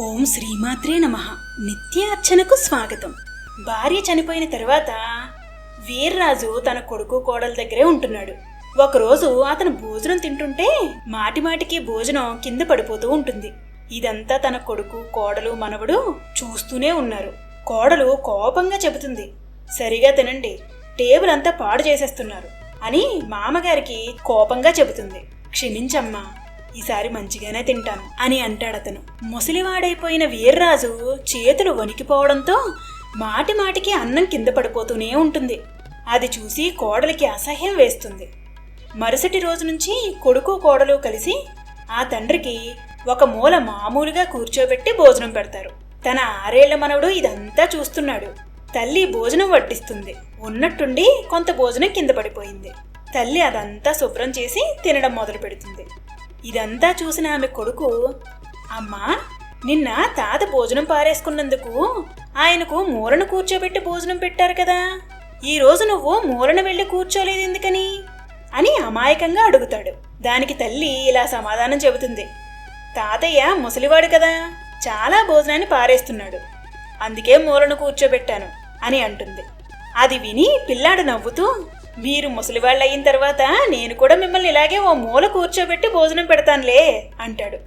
ఓం శ్రీమాత్రే నమ. నిత్య అర్చనకు స్వాగతం. భార్య చనిపోయిన తర్వాత వీర్రాజు తన కొడుకు కోడల దగ్గరే ఉంటున్నాడు. ఒకరోజు అతను భోజనం తింటుంటే మాటిమాటికి భోజనం కింద పడిపోతూ ఉంటుంది. ఇదంతా తన కొడుకు కోడలు మనవడు చూస్తూనే ఉన్నారు. కోడలు కోపంగా చెబుతుంది సరిగా తినండి టేబుల్ అంతా పాడు చేసేస్తున్నారు అని మామగారికి కోపంగా చెబుతుంది. క్షమించమ్మా ఈసారి మంచిగానే తింటాను అని అంటాడతను ముసలివాడైపోయిన వీర్రాజు చేతులు వణికిపోవడంతో మాటి మాటికి అన్నం కింద పడిపోతూనే ఉంటుంది. అది చూసి కోడలికి అసహ్యం వేస్తుంది. మరుసటి రోజు నుంచి కొడుకు కోడలు కలిసి ఆ తండ్రికి ఒక మూల మామూలుగా కూర్చోబెట్టి భోజనం పెడతారు. తన ఆరేళ్ళ మనవడు ఇదంతా చూస్తున్నాడు. తల్లి భోజనం వడ్డిస్తుంది. ఉన్నట్టుండి కొంత భోజనం కింద పడిపోయింది. తల్లి అదంతా శుభ్రం చేసి తినడం మొదలు పెడుతుంది ఇదంతా చూసిన ఆమె కొడుకు అమ్మా నిన్న తాత భోజనం పారేసుకున్నందుకు ఆయనకు మూలను కూర్చోబెట్టి భోజనం పెట్టారు కదా. ఈరోజు నువ్వు మూలన వెళ్ళి కూర్చోలేదు ఎందుకని? అని అమాయకంగా అడుగుతాడు. దానికి తల్లి ఇలా సమాధానం చెబుతుంది. తాతయ్య ముసలివాడు కదా చాలా భోజనాన్ని పారేస్తున్నాడు. అందుకే మూలను కూర్చోబెట్టాను అని అంటుంది. అది విని పిల్లాడు నవ్వుతూ మీరు ముసలివాళ్ళు అయిన తర్వాత నేను కూడా మిమ్మల్ని ఇలాగే ఓ మూల కూర్చోబెట్టి భోజనం పెడతానులే అంటాడు.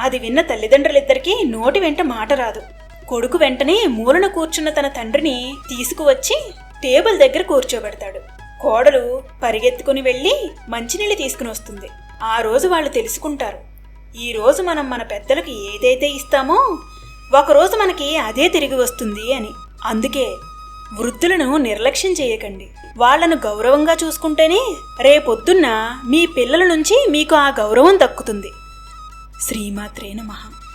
అది విన్న తల్లిదండ్రులిద్దరికీ నోటి వెంట మాట రాదు. కొడుకు వెంటనే మూలన కూర్చున్న తన తండ్రిని తీసుకువచ్చి టేబుల్ దగ్గర కూర్చోబెడతాడు. కోడలు పరిగెత్తుకుని వెళ్ళి మంచినీళ్ళు తీసుకుని వస్తుంది. ఆ రోజు వాళ్ళు తెలుసుకుంటారు. ఈ రోజు మనం మన పెద్దలకు ఏదైతే ఇస్తామో ఒకరోజు మనకి అదే తిరిగి వస్తుంది అని. అందుకే వృద్ధులను నిర్లక్ష్యం చేయకండి. వాళ్ళను గౌరవంగా చూసుకుంటేనే రేపొద్దున్న మీ పిల్లల నుంచి మీకు ఆ గౌరవం దక్కుతుంది. శ్రీమాత్రే నమః.